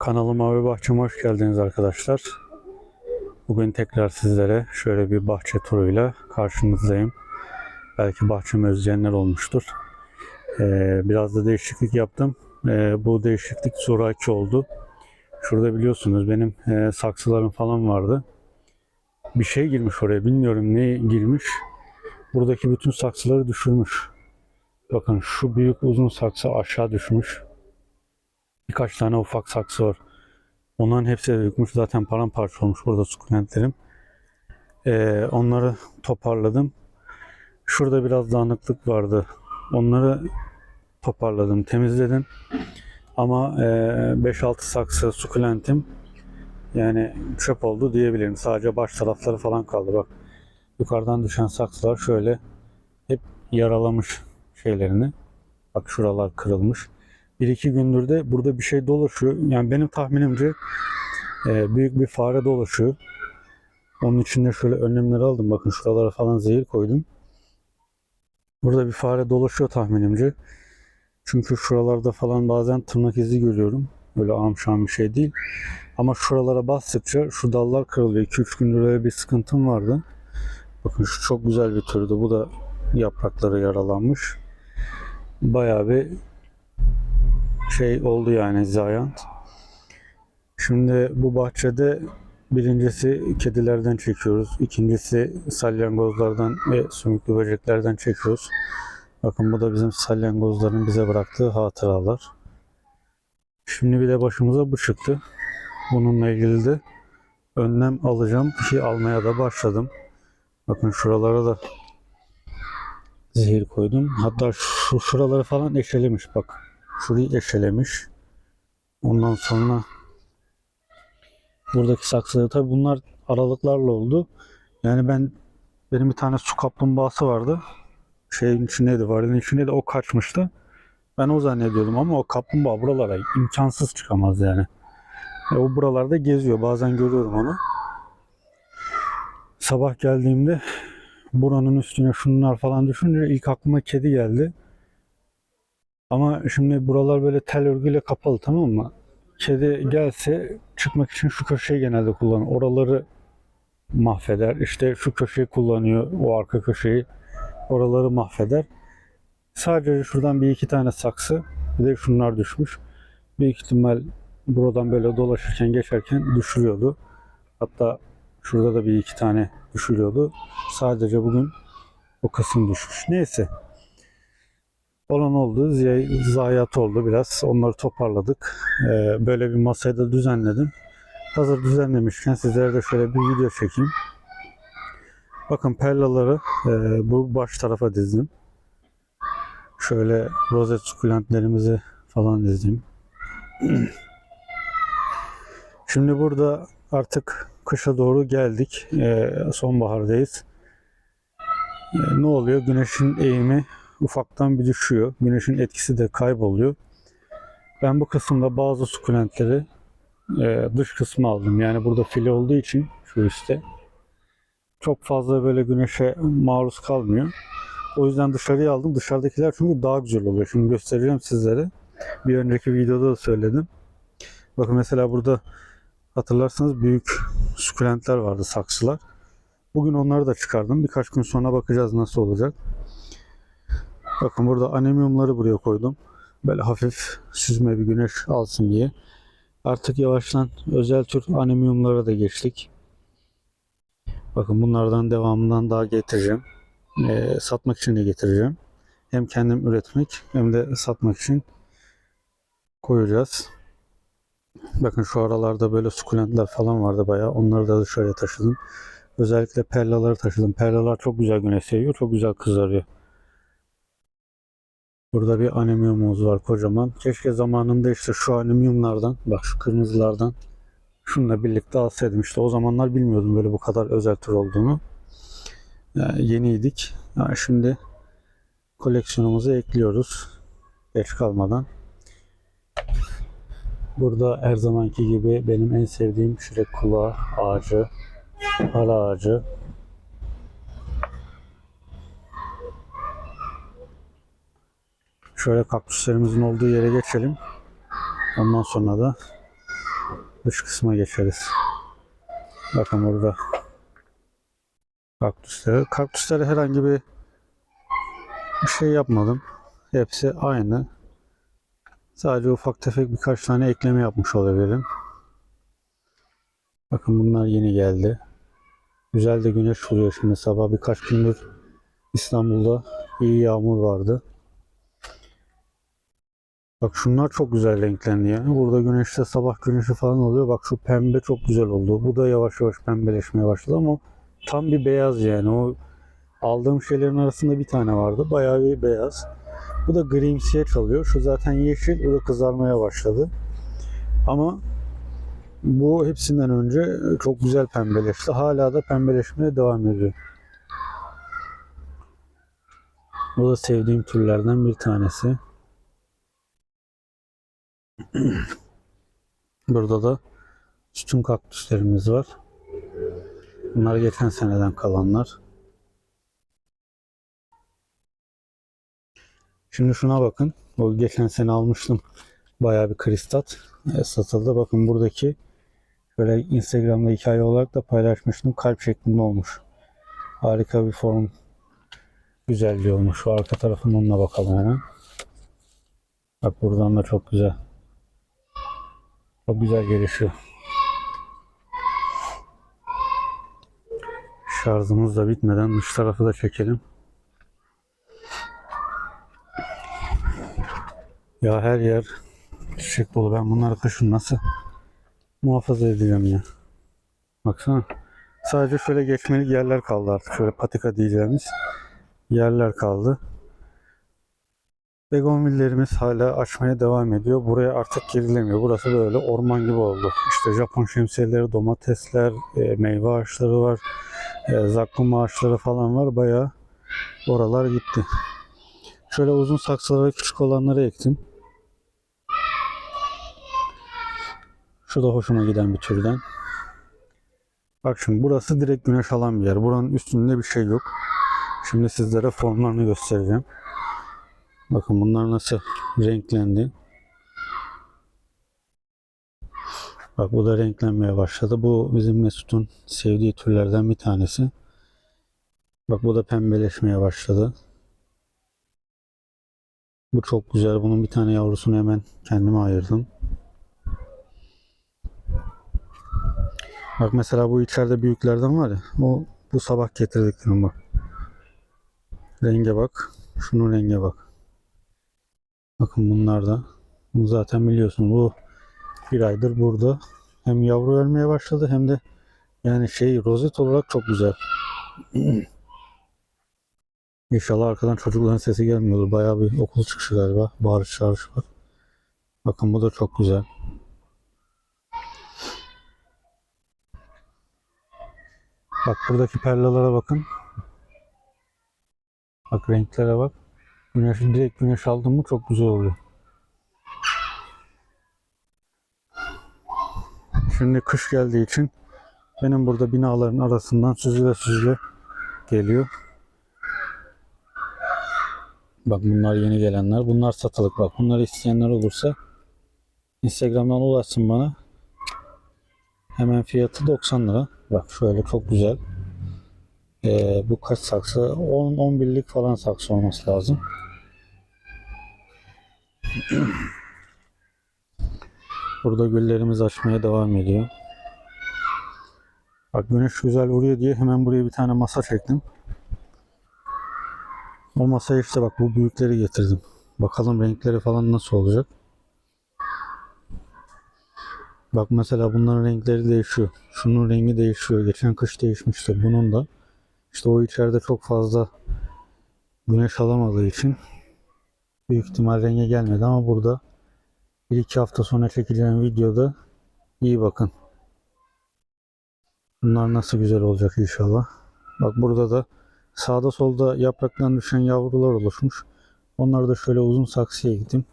Kanalıma ve bahçeme hoş geldiniz arkadaşlar. Bugün tekrar sizlere şöyle bir bahçe turuyla karşınızdayım. Belki bahçemi özleyenler olmuştur. Ee, biraz da değişiklik yaptım. Ee, bu değişiklik zoraki oldu. Şurada biliyorsunuz benim e, saksılarım falan vardı. Bir şey girmiş oraya bilmiyorum ne girmiş. Buradaki bütün saksıları düşürmüş. Bakın şu büyük uzun saksı aşağı düşmüş. Birkaç tane ufak saksı var. Onların hepsi dökmüş. Zaten paramparça olmuş burada sukulentlerim. Ee, onları toparladım. Şurada biraz dağınıklık vardı. Onları toparladım, temizledim. Ama e, 5-6 saksı sukulentim yani çöp oldu diyebilirim. Sadece baş tarafları falan kaldı. Bak yukarıdan düşen saksılar şöyle hep yaralamış şeylerini. Bak şuralar kırılmış. Bir iki gündür de burada bir şey dolaşıyor. Yani benim tahminimce e, büyük bir fare dolaşıyor. Onun için de şöyle önlemleri aldım. Bakın şuralara falan zehir koydum. Burada bir fare dolaşıyor tahminimce. Çünkü şuralarda falan bazen tırnak izi görüyorum. Böyle amşan bir şey değil. Ama şuralara bastıkça şu dallar kırılıyor. 2-3 gündür öyle bir sıkıntım vardı. Bakın şu çok güzel bir türdü. Bu da yaprakları yaralanmış. Bayağı bir şey oldu yani zayiat. Şimdi bu bahçede birincisi kedilerden çekiyoruz. ikincisi salyangozlardan ve sümüklü böceklerden çekiyoruz. Bakın bu da bizim salyangozların bize bıraktığı hatıralar. Şimdi bir de başımıza bu çıktı. Bununla ilgili de önlem alacağım ki almaya da başladım. Bakın şuralara da zehir koydum. Hatta şu şuraları falan eşelemiş bak. Şurayı eşelemiş. Ondan sonra buradaki saksıları tabi bunlar aralıklarla oldu. Yani ben benim bir tane su kaplumbağası vardı. Şeyin içindeydi, varilin içindeydi. O kaçmıştı. Ben o zannediyordum ama o kaplumbağa buralara imkansız çıkamaz yani. E, o buralarda geziyor. Bazen görüyorum onu. Sabah geldiğimde buranın üstüne şunlar falan düşünce ilk aklıma kedi geldi. Ama şimdi buralar böyle tel örgüyle kapalı tamam mı? Kedi gelse çıkmak için şu köşeyi genelde kullanır. Oraları mahveder. İşte şu köşeyi kullanıyor. O arka köşeyi. Oraları mahveder. Sadece şuradan bir iki tane saksı. Bir de şunlar düşmüş. Büyük ihtimal buradan böyle dolaşırken geçerken düşürüyordu. Hatta şurada da bir iki tane düşürüyordu. Sadece bugün o kısım düşmüş. Neyse. Olan oldu. Zayiat oldu biraz. Onları toparladık. Ee, böyle bir masayı da düzenledim. Hazır düzenlemişken sizlere de şöyle bir video çekeyim. Bakın perlaları e, bu baş tarafa dizdim. Şöyle rozet sukulentlerimizi falan dizdim. Şimdi burada artık kışa doğru geldik. Ee, sonbahardayız. Ee, ne oluyor? Güneşin eğimi ufaktan bir düşüyor. Güneşin etkisi de kayboluyor. Ben bu kısımda bazı sukulentleri e, dış kısmı aldım. Yani burada file olduğu için şu üstte çok fazla böyle güneşe maruz kalmıyor. O yüzden dışarıya aldım. Dışarıdakiler çünkü daha güzel oluyor. Şimdi göstereceğim sizlere. Bir önceki videoda da söyledim. Bakın mesela burada hatırlarsanız büyük sukulentler vardı, saksılar. Bugün onları da çıkardım. Birkaç gün sonra bakacağız nasıl olacak. Bakın burada anemiyumları buraya koydum. Böyle hafif süzme bir güneş alsın diye. Artık yavaştan özel tür anemiyumlara da geçtik. Bakın bunlardan devamından daha getireceğim. Ee, satmak için de getireceğim. Hem kendim üretmek hem de satmak için koyacağız. Bakın şu aralarda böyle sukulentler falan vardı bayağı. Onları da dışarıya taşıdım. Özellikle perlaları taşıdım. Perlalar çok güzel güneş seviyor. Çok güzel kızarıyor. Burada bir anemiyumumuz var kocaman. Keşke zamanında işte şu anemiyumlardan, bak şu kırmızılardan şununla birlikte alsaydım. İşte o zamanlar bilmiyordum böyle bu kadar özel tür olduğunu. Yani yeniydik. Yani şimdi koleksiyonumuza ekliyoruz. Geç kalmadan. Burada her zamanki gibi benim en sevdiğim şirek kulağı ağacı, ara ağacı. Şöyle kaktüslerimizin olduğu yere geçelim. Ondan sonra da dış kısma geçeriz. Bakın burada kaktüsleri. Kaktüslere herhangi bir bir şey yapmadım. Hepsi aynı. Sadece ufak tefek birkaç tane ekleme yapmış olabilirim. Bakın bunlar yeni geldi. Güzel de güneş vuruyor şimdi sabah birkaç gündür İstanbul'da iyi yağmur vardı. Bak şunlar çok güzel renklendi yani. Burada güneşte sabah güneşi falan oluyor. Bak şu pembe çok güzel oldu. Bu da yavaş yavaş pembeleşmeye başladı ama tam bir beyaz yani. O aldığım şeylerin arasında bir tane vardı. Bayağı bir beyaz. Bu da grimsiye çalıyor. Şu zaten yeşil. O da kızarmaya başladı. Ama bu hepsinden önce çok güzel pembeleşti. Hala da pembeleşmeye devam ediyor. Bu da sevdiğim türlerden bir tanesi. Burada da sütun kaktüslerimiz var. Bunlar geçen seneden kalanlar. Şimdi şuna bakın. O geçen sene almıştım. Bayağı bir kristat e, satıldı. Bakın buradaki Böyle Instagram'da hikaye olarak da paylaşmıştım. Kalp şeklinde olmuş. Harika bir form güzelliği olmuş. Şu arka tarafından da bakalım hemen. Bak buradan da çok güzel. Çok güzel gelişiyor. Şarjımız da bitmeden dış tarafı da çekelim. Ya her yer çiçek dolu. Ben bunları kışın nasıl muhafaza edeceğim ya. Baksana. Sadece şöyle geçmelik yerler kaldı artık. Şöyle patika diyeceğimiz yerler kaldı. Begonvillerimiz hala açmaya devam ediyor. Buraya artık girilemiyor. Burası böyle orman gibi oldu. İşte Japon şemsiyeleri, domatesler, e, meyve ağaçları var. E, zakkum ağaçları falan var. Bayağı oralar gitti. Şöyle uzun saksılara küçük olanları ektim. Şu da hoşuma giden bir türden. Bak şimdi burası direkt güneş alan bir yer. Buranın üstünde bir şey yok. Şimdi sizlere formlarını göstereceğim. Bakın bunlar nasıl renklendi. Bak bu da renklenmeye başladı. Bu bizim Mesut'un sevdiği türlerden bir tanesi. Bak bu da pembeleşmeye başladı. Bu çok güzel. Bunun bir tane yavrusunu hemen kendime ayırdım. Bak mesela bu içeride büyüklerden var ya. O bu sabah getirdiklerim bak. Renge bak. Şunun renge bak. Bakın bunlar da. Bunu zaten biliyorsun. Bu bir aydır burada. Hem yavru vermeye başladı hem de yani şey rozet olarak çok güzel. İnşallah arkadan çocukların sesi gelmiyordur. Bayağı bir okul çıkışı galiba. Bağırış çağırış var. Bakın bu da çok güzel. Bak buradaki perlalara bakın. Bak renklere bak. Güneş direkt güneş aldım mı çok güzel oluyor. Şimdi kış geldiği için benim burada binaların arasından süzüle süzüle geliyor. Bak bunlar yeni gelenler. Bunlar satılık bak. Bunları isteyenler olursa Instagram'dan ulaşsın bana. Hemen fiyatı 90 lira. Bak şöyle çok güzel. Ee, bu kaç saksı? 10-11'lik falan saksı olması lazım. Burada güllerimiz açmaya devam ediyor. Bak güneş güzel vuruyor diye hemen buraya bir tane masa çektim. O masaya işte bak bu büyükleri getirdim. Bakalım renkleri falan nasıl olacak. Bak mesela bunların renkleri değişiyor. Şunun rengi değişiyor. Geçen kış değişmişti. Bunun da. İşte o içeride çok fazla güneş alamadığı için büyük ihtimal renge gelmedi ama burada bir iki hafta sonra çekeceğim videoda iyi bakın. Bunlar nasıl güzel olacak inşallah. Bak burada da sağda solda yapraktan düşen yavrular oluşmuş. Onları da şöyle uzun saksıya gittim.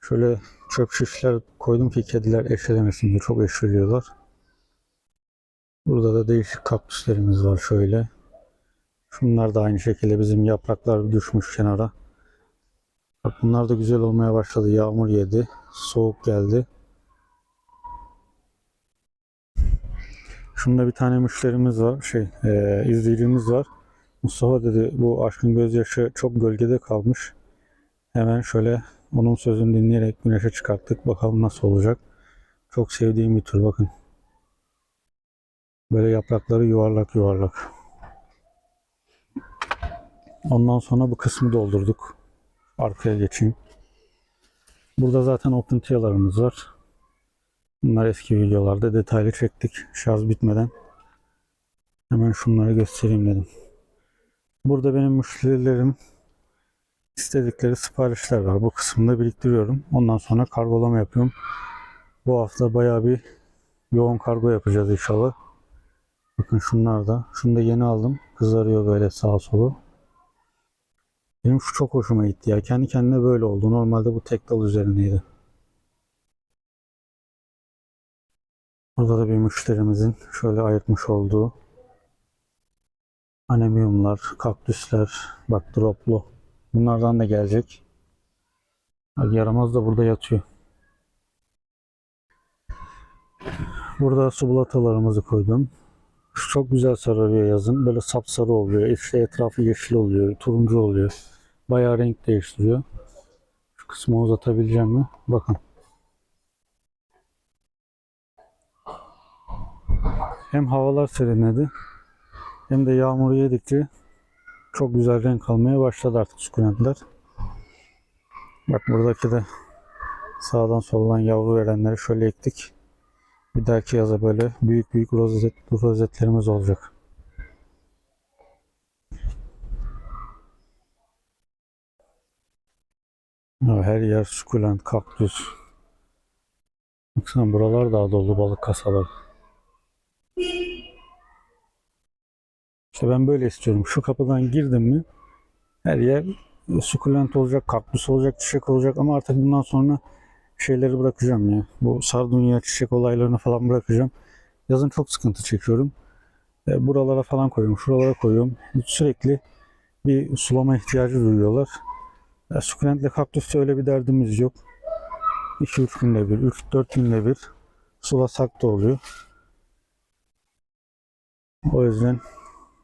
Şöyle çöp şişler koydum ki kediler eşelemesin diye çok eşeliyorlar. Burada da değişik kaktüslerimiz var şöyle. Şunlar da aynı şekilde bizim yapraklar düşmüş kenara. Bak bunlar da güzel olmaya başladı. Yağmur yedi. Soğuk geldi. Şunda bir tane müşterimiz var, şey, e, izleyicimiz var. Mustafa dedi bu aşkın gözyaşı çok gölgede kalmış. Hemen şöyle onun sözünü dinleyerek güneşe çıkarttık. Bakalım nasıl olacak. Çok sevdiğim bir tür bakın. Böyle yaprakları yuvarlak yuvarlak. Ondan sonra bu kısmı doldurduk. Arkaya geçeyim. Burada zaten open tiyalarımız var. Bunlar eski videolarda detaylı çektik. Şarj bitmeden. Hemen şunları göstereyim dedim. Burada benim müşterilerim istedikleri siparişler var. Bu kısımda biriktiriyorum. Ondan sonra kargolama yapıyorum. Bu hafta bayağı bir yoğun kargo yapacağız inşallah. Bakın şunlar da. Şunu da yeni aldım. Kızarıyor böyle sağa solu. Benim şu çok hoşuma gitti ya. Kendi kendine böyle oldu. Normalde bu tek dal üzerindeydi. Burada da bir müşterimizin şöyle ayırtmış olduğu anemiyumlar, kaktüsler, bak droplu. Bunlardan da gelecek. Yaramaz da burada yatıyor. Burada su bulatalarımızı koydum. Şu çok güzel sararıyor yazın. Böyle sapsarı oluyor. İşte etrafı yeşil oluyor, turuncu oluyor. Bayağı renk değiştiriyor. Şu kısmı uzatabileceğim mi? Bakın. Hem havalar serinledi hem de yağmuru yedikçe çok güzel renk almaya başladı artık sukulentler. Bak buradaki de sağdan soldan yavru verenleri şöyle ektik. Bir dahaki yaza böyle büyük büyük rozet, rozetlerimiz olacak. Her yer sukulent, kaktüs. Baksana buralar daha dolu balık kasaları. İşte ben böyle istiyorum. Şu kapıdan girdim mi her yer sukulent olacak, kaktüs olacak, çiçek olacak ama artık bundan sonra şeyleri bırakacağım ya. Bu sardunya çiçek olaylarını falan bırakacağım. Yazın çok sıkıntı çekiyorum. E, buralara falan koyuyorum, şuralara koyuyorum. Sürekli bir sulama ihtiyacı duyuyorlar. E, sukulentle kaktüste öyle bir derdimiz yok. 2-3 günde bir, 3-4 günde bir sulasak da oluyor. O yüzden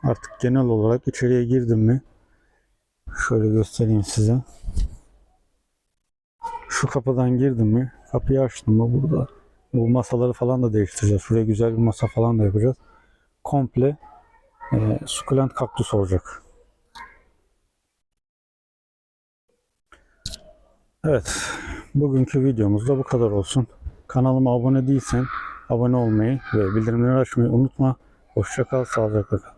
artık genel olarak içeriye girdim mi şöyle göstereyim size. Şu kapıdan girdim mi kapıyı açtım mı burada bu masaları falan da değiştireceğiz. Şuraya güzel bir masa falan da yapacağız. Komple e, sukulent kaktüs olacak. Evet. Bugünkü videomuz da bu kadar olsun. Kanalıma abone değilsen abone olmayı ve bildirimleri açmayı unutma. Hoşça kal, sağlıcakla kal.